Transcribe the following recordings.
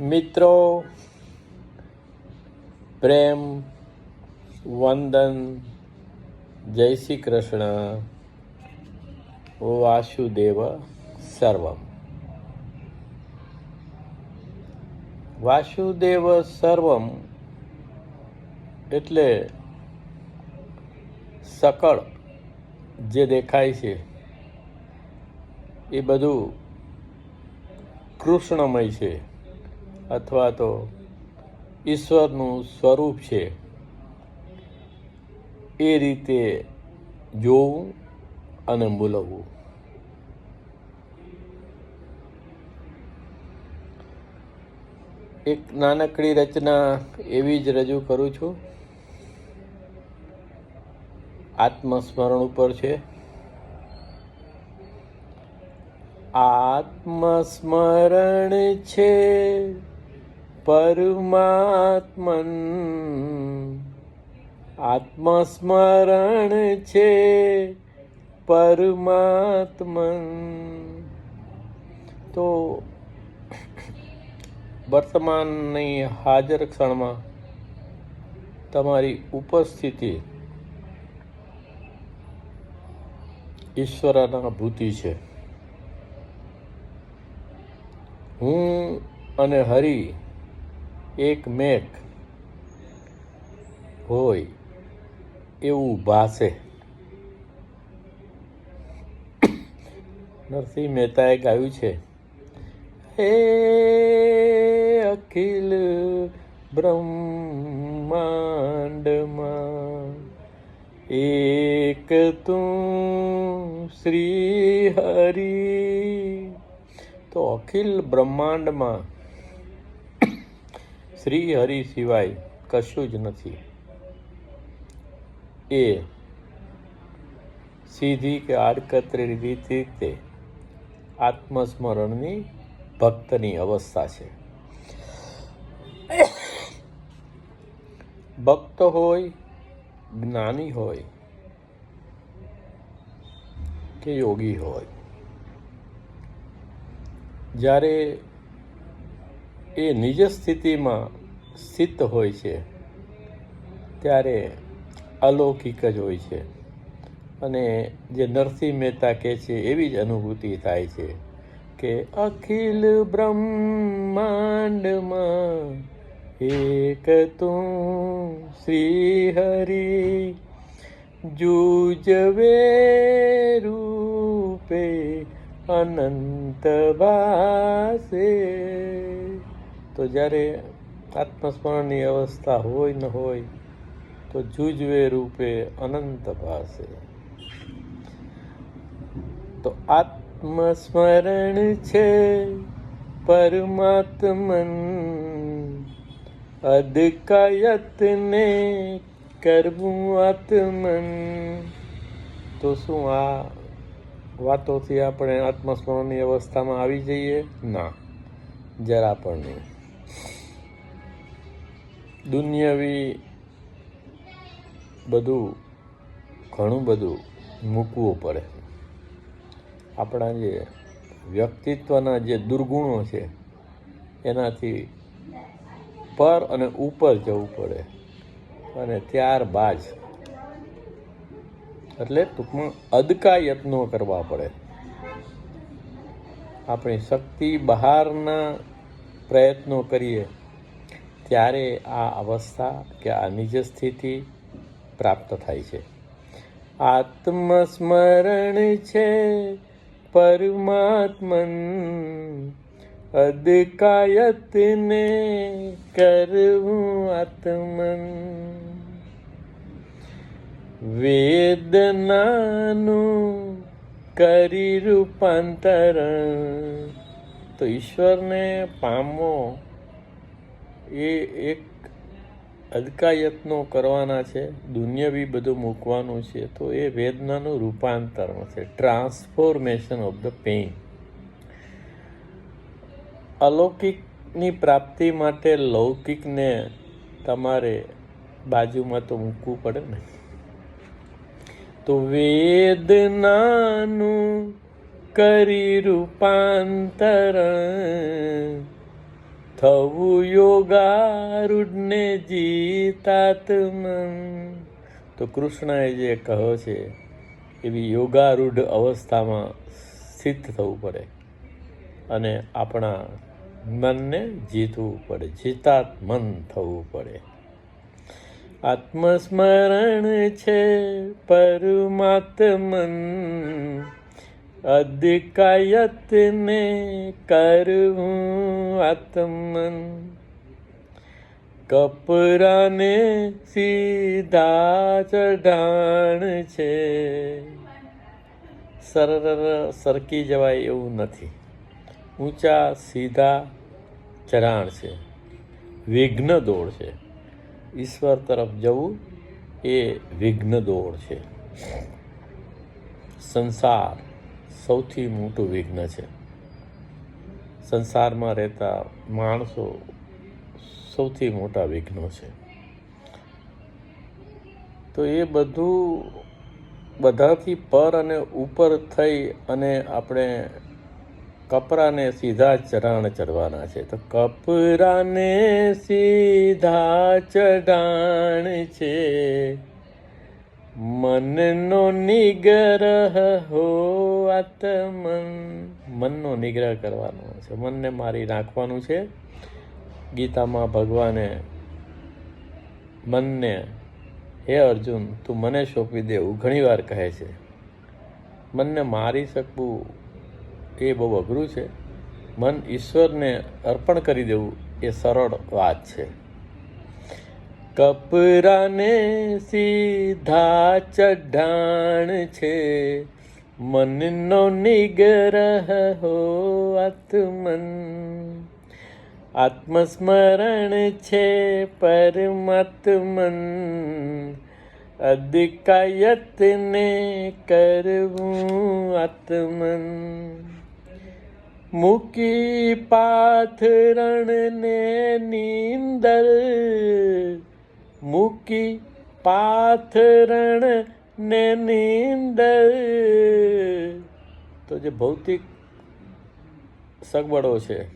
મિત્રો, પ્રેમ, વંદન, જય શ્રી કૃષ્ણ. વાસુદેવ સર્વમ. વાસુદેવ સર્વમ એટલે સકળ જે દેખાય છે, એ બધું કૃષ્ણમય છે. અથવા તો ઈશ્વરનું સ્વરૂપ છે, એ રીતે જોવું અને મૂલવવું એક નાનકડી રચના એવી જ રજૂ કરું છું. આત્મસ્મરણ ઉપર છે. આત્મસ્મરણ છે. પરમાત્મન. આત્મસ્મરણ છે પરમાત્મન. તો વર્તમાનની હાજર ક્ષણમાં તમારી ઉપસ્થિતિ ઈશ્વરના ભૂતિ છે. હું અને હરિ એક મેક હોય એવું ભાષે નરસિંહ મહેતાએ ગાયું છે, હે અખિલ બ્રહ્માંડમાં એક તું શ્રી હરિ તો અખિલ બ્રહ્માંડમાં શ્રી હરિ સિવાય કશું જ નથી. એ સીધી કે આડકતરી રીતે આત્મસ્મરણની ભક્તની અવસ્થા છે. ભક્ત હોય, જ્ઞાની હોય કે યોગી હોય. જ્યારે એ નિજ સ્થિતિમાં સ્થિત હોય છે, ત્યારે અલૌકિક જ હોય છે. અને જે નરસિંહ મહેતા કહે છે, એવી જ અનુભૂતિ થાય છે કે અખિલ બ્રહ્માંડમાં એક તું શ્રી હરિ જુજવે રૂપે અનંત વાસે. તો જ્યારે આત્મસ્મરણની અવસ્થા હોય ન હોય, તો જુજવે રૂપે અનંત ભાષે તો આત્મસ્મરણ છે પરમાત્મન અદકયતને કરવું આત્મન. તો શું આ વાતોથી આપણે આત્મસ્મરણની અવસ્થામાં આવી જઈએ? ના. જરા પણ નહીં. દુનિયાવી બધું, ઘણું બધું મૂકવું પડે. આપણા જે વ્યક્તિત્વના જે દુર્ગુણો છે, એનાથી પર અને ઉપર જવું પડે. અને ત્યારબાદ એટલે ટૂંકમાં અદકા યત્નો કરવા પડે. આપણી શક્તિ બહારના પ્રયત્નો કરીએ ત્યારે આ અવસ્થા કે આ નિજ સ્થિતિ પ્રાપ્ત થાય છે. આત્મસ્મરણ છે પરમાત્મન અદકાયતને કરવું આત્મન. વેદનાનું કરી રૂપાંતરણ. તો ઈશ્વરને પામવો એ એક અદકાયતનો કરવાના છે દુનિયાવી બધું મૂકવાનું છે, તો એ વેદનાનું રૂપાંતરણ છે. ટ્રાન્સફોર્મેશન ઓફ ધ પેઇન અલૌકિકની પ્રાપ્તિ માટે લૌકિકને તમારે બાજુમાં તો મૂકવું પડે ને. તો વેદનાનું કરી રૂપાંતરણ થવું યોગારૂઢને જીતાત્મ તો કૃષ્ણએ જે કહ્યો છે, એવી યોગારૂઢ અવસ્થામાં સ્થિત થવું પડે અને આપણા મનને જીતવું પડે જીતાત મન થવું પડે. આત્મસ્મરણ છે પરમાત્મન. અધિકાયતને કરવું આત્મન. કપરાને સીધા ચઢાણ છે. સરળ સરકી જવાય એવું નથી. ઊંચા સીધા ચઢાણ છે. વિઘ્ન દોડ છે. ઈશ્વર તરફ જવું એ વિઘ્ન દોડ છે. સંસાર સૌથી મોટું વિઘ્ન છે. સંસારમાં રહેતા માણસો સૌથી મોટા વિઘ્નો છે. તો એ બધું બધાથી પર અને ઉપર થઈ અને આપણે કપરાને સીધા ચઢાણ ચડવાના છે. તો કપરાને સીધા ચઢાણ છે. મનનો નિગ્રહ હો આત્મન. મનનો નિગ્રહ કરવાનો છે. મનને મારી નાખવાનું છે. ગીતામાં ભગવાને મનને, હે અર્જુન, તું મને સોંપી દેવું ઘણીવાર કહે છે. મનને મારી શકવું એ બહુ અઘરું છે. મન ઈશ્વરને અર્પણ કરી દેવું એ સરળ વાત છે. કપરાને સીધા ચઢાણ છે. મનનો નિગ્રહ હો આત્મન. આત્મસ્મરણ છે પરમાત્મન. અધિકાયતને કરવું આત્મન. મૂકી પાથરણને નીંદર. મૂકી પાથરણ ને નીંદર તો જે ભૌતિક સગવડો છે,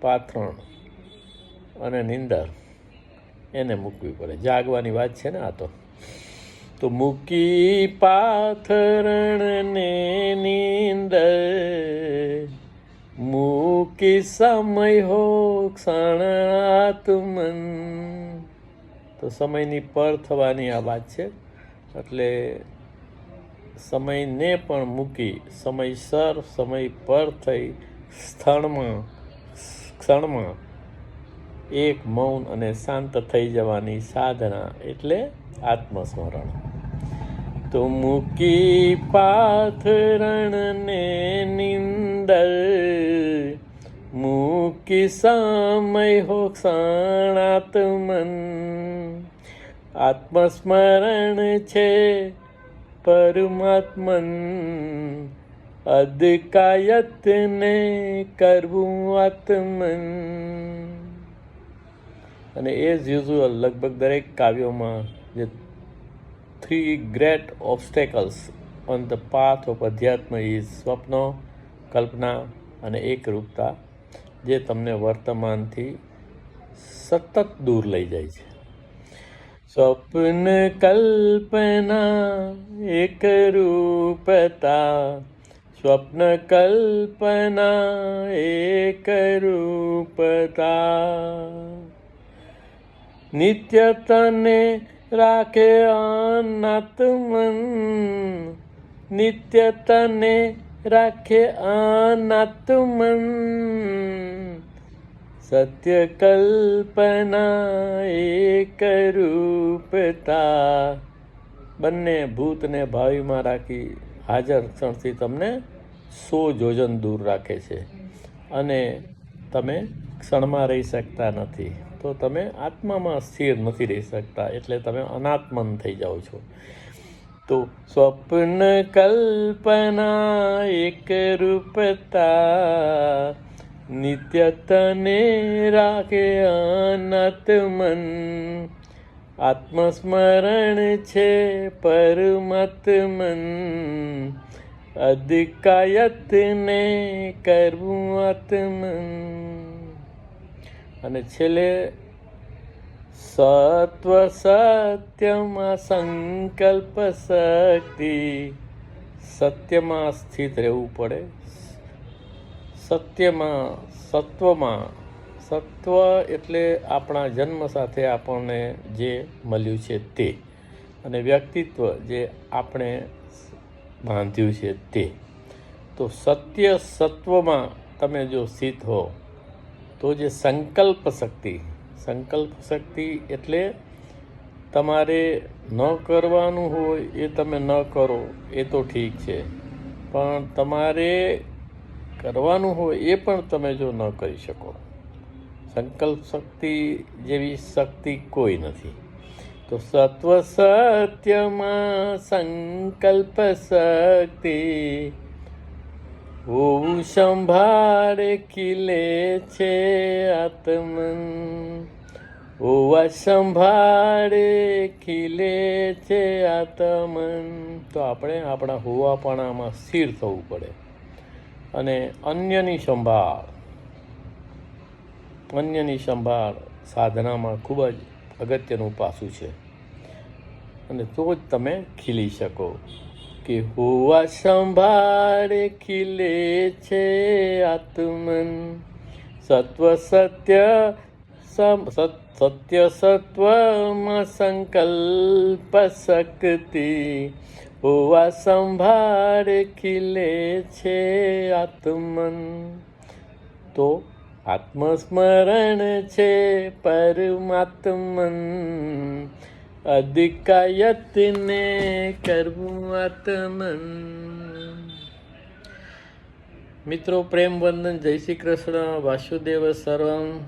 પાથરણ અને નીંદર, એને મૂકવી પડે. જાગવાની વાત છે ને આ તો. તો મૂકી પાથરણ ને નીંદર મૂકી સમય હો ક્ષણાત્મન તો સમયની પર થવાની આ વાત છે. એટલે સમયને પણ મૂકી, સમયસર સમય પર થઈ સ્થળમાં ક્ષણમાં એક મૌન અને શાંત થઈ જવાની સાધના એટલે આત્મસ્મરણ. તો મૂકી પાથરણને નિંદર મૂકી સામય હો ક્ષણાત્મન આત્મસ્મરણ છે પરમાત્મન. અદકાયતને કરવું આત્મન. અને એઝ યુઝ્યુઅલ લગભગ દરેક કાવ્યોમાં જે three great obstacles on the path of અધ્યાત્મ ઇઝ સ્વપ્નો, કલ્પના અને એકરૂપતા. જે તમને વર્તમાનથી સતત દૂર લઈ જાય છે. સ્વપ્ન કલ્પના, એક રૂપતા. સ્વપ્ન કલ્પના, એક રૂપતા. નિત્ય તને રાખે અનાત્મન. નિત્ય તને રાખે અનાત્મન. સત્ય કલ્પના એક રૂપતા બંને ભૂતને ભાવિમાં રાખી હાજર ક્ષણથી તમને સો જોજન દૂર રાખે છે. અને તમે ક્ષણમાં રહી શકતા નથી. તો તમે આત્મામાં સ્થિર નથી રહી શકતા, એટલે તમે અનાત્મન થઈ જાઓ છો. તો સ્વપ્ન કલ્પના એક રૂપતા નિત્ય તને રાખે અનાત્મન આત્મસ્મરણ છે પરમાત્મન અધિકાયતને કરવું આત્મન અને છેલ્લે, સત્વ સત્યમાં સંકલ્પ શક્તિ। સત્યમાં સ્થિત રહેવું પડે સત્યમાં, સત્વમાં. સત્વ એટલે આપણા જન્મ સાથે આપણને જે મળ્યું છે તે. અને વ્યક્તિત્વ જે આપણે બાંધ્યું છે તે. તો સત્ય સત્વમાં તમે જો સ્થિત હો, તો જે સંકલ્પ શક્તિ સંકલ્પ શક્તિ એટલે તમારે ન કરવાનું હોય એ તમે ન કરો, એ તો ઠીક છે. પણ તમારે કરવાનું હોય એ પણ તમે જો ન કરી શકો. સંકલ્પ શક્તિ જેવી શક્તિ કોઈ નથી. તો સત્વ સત્યમાં સંકલ્પ શક્તિ હોવું સંભાળે ખીલે છે આત્મન. હોવા સંભાળે ખીલે છે આત્મન. તો આપણે આપણા હોવાપણામાં સ્થિર થવું પડે. અને અન્યની સંભાળ. અન્યની સંભાળ સાધનામાં ખૂબ જ અગત્યનું પાસું છે. અને તો જ તમે ખીલી શકો કે હોવા સંભાળે ખીલે છે આત્મન. સત્વ સત્ય સત્ય સત્વમાં સંકલ્પ શક્તિ. હોવા સંભાળ ખીલે છે આત્મન. તો આત્મસ્મરણ છે પરમાત્મન. અધિકાયતને કરવું આત્મન. મિત્રો, પ્રેમ, વંદન, જય શ્રી કૃષ્ણ, વાસુદેવ સર્વમ.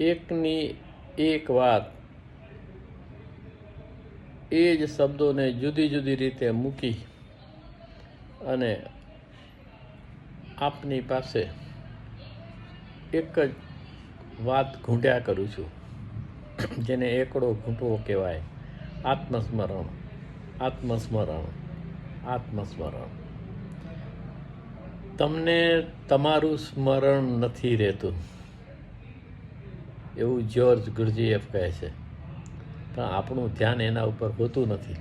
એકની એક વાત. એ જ શબ્દોને જુદી જુદી રીતે મૂકી અને આપની પાસે એક જ વાત ઘૂંટ્યા કરું છું, જેને એકડો ઘૂંટવો કહેવાય. આત્મસ્મરણ આત્મસ્મરણ આત્મસ્મરણ. તમને તમારું સ્મરણ નથી રહેતું, એવું જ્યોર્જ ગુરજીએફ કહે છે. પણ આપણું ધ્યાન એના ઉપર હોતું નથી.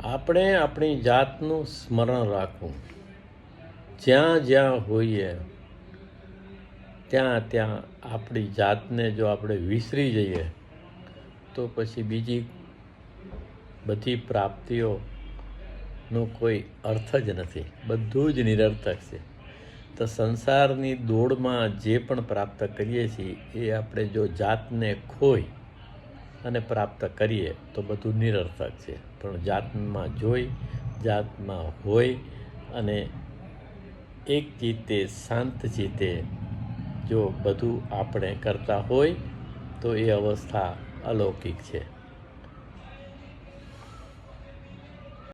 આપણે આપણી જાતનું સ્મરણ રાખવું. જ્યાં જ્યાં હોઈએ, ત્યાં ત્યાં આપણી જાતને જો આપણે વિસરી જઈએ, તો પછી બીજી બધી પ્રાપ્તિઓનો કોઈ અર્થ જ નથી. બધું જ નિરર્થક છે. તો સંસારની દોડમાં જે પણ પ્રાપ્ત કરીએ છીએ, એ આપણે જો જાતને ખોઈ અને પ્રાપ્ત કરીએ, તો બધું નિરર્થક છે. પણ જાતમાં જોઈ, જાતમાં હોય અને એક ચિત્તે શાંત ચિત્તે જો બધું આપણે કરતા હોય, તો એ અવસ્થા અલૌકિક છે.